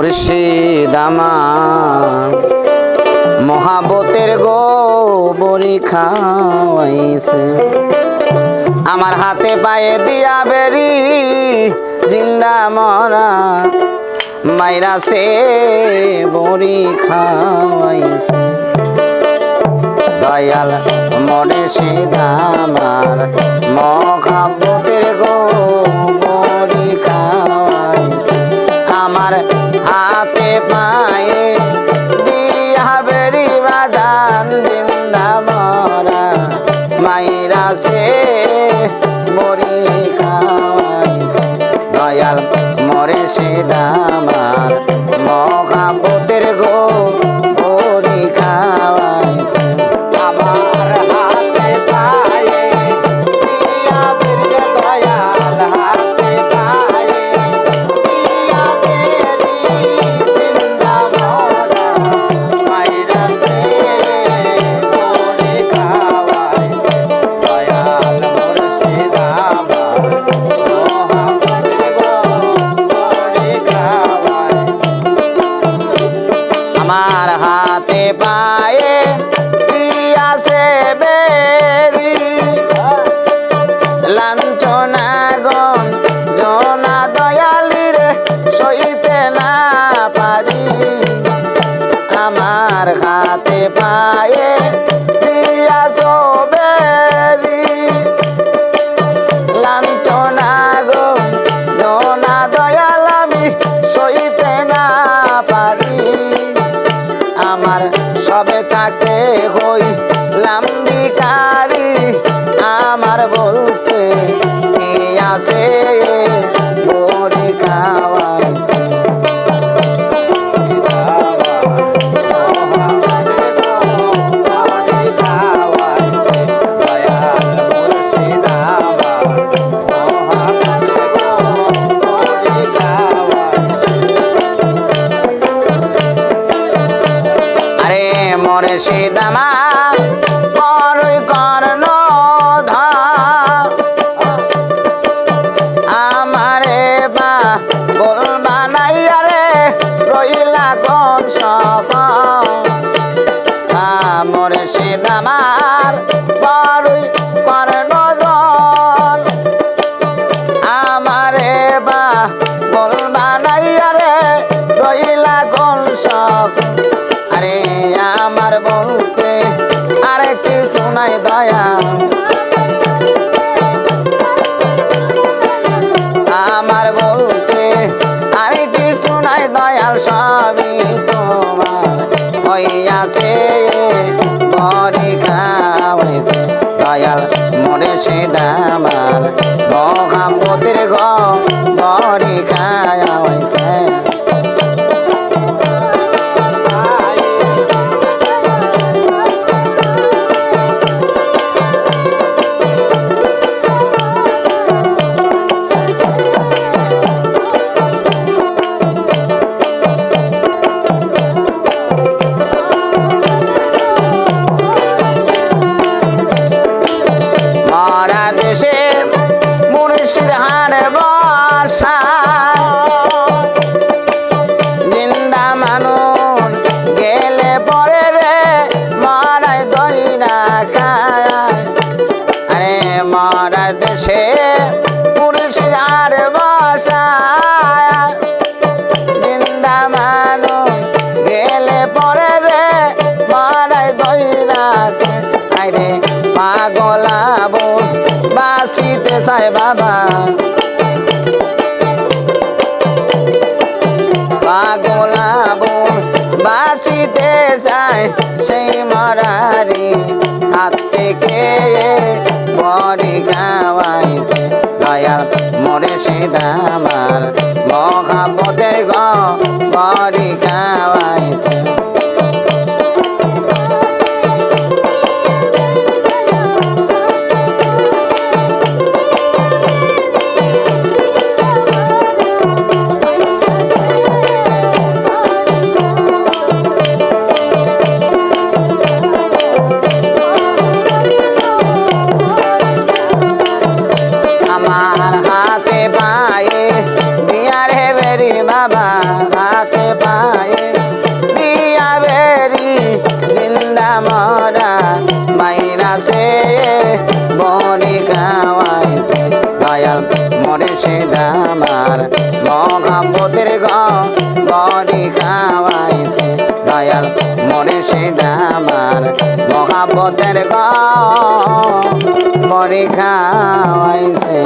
মুর্শিদ আমার। মহাবতের গো বড়ি খাওয়াইছে। আমার হাতে পায়ে দিয়া বেরি, জিন্দা মরা। মাইরা সে বড়ি খাওয়াইছে। দয়াল মনে সে দামার মহাবতের গো বড়ি খাওয়াইছে। আমার হাতে পায়ে দিয়া বেরি বাদান জিন্দা মরা। মাইরা সে মরি খাওয়াইছে। দয়াল মরে সে দামার আমার হাতে পায়ে পিয়াস বেরি লাঞ্ছনা গো, জনা দয়াল আমি সইতে না পারি। আমার সবে তাকে হই লাম্বিকারি আমার বলতে মরে সে দামা বড়ই কর্ণ আমারে বা বলবা নাই আরে রইলা কোন সফল মরে সে দামার বড়ি খাওয়াইছে দয়াল মরে সে দামার মহাপতির গরে খাওয়াইছে না আরে মরার দেশে মুর্শিদ হারে বসা জিন্দা মানুষ গেলে পরে রে মারাই দই না আরে পাগলাবো বাসিতে সাই বাবা। পাগলাবো বাসিতে যায় সেই মরারি হাত থেকে পরে খাওয়াইছে দয়াল মরে সে দামার মহাপদে গ দয়াল মরে সে দামার মহাপতের গ বড়ি খাওয়াইছে দয়াল। মরে সে দামার মহাপতের গ বড়ি খাওয়াইছে।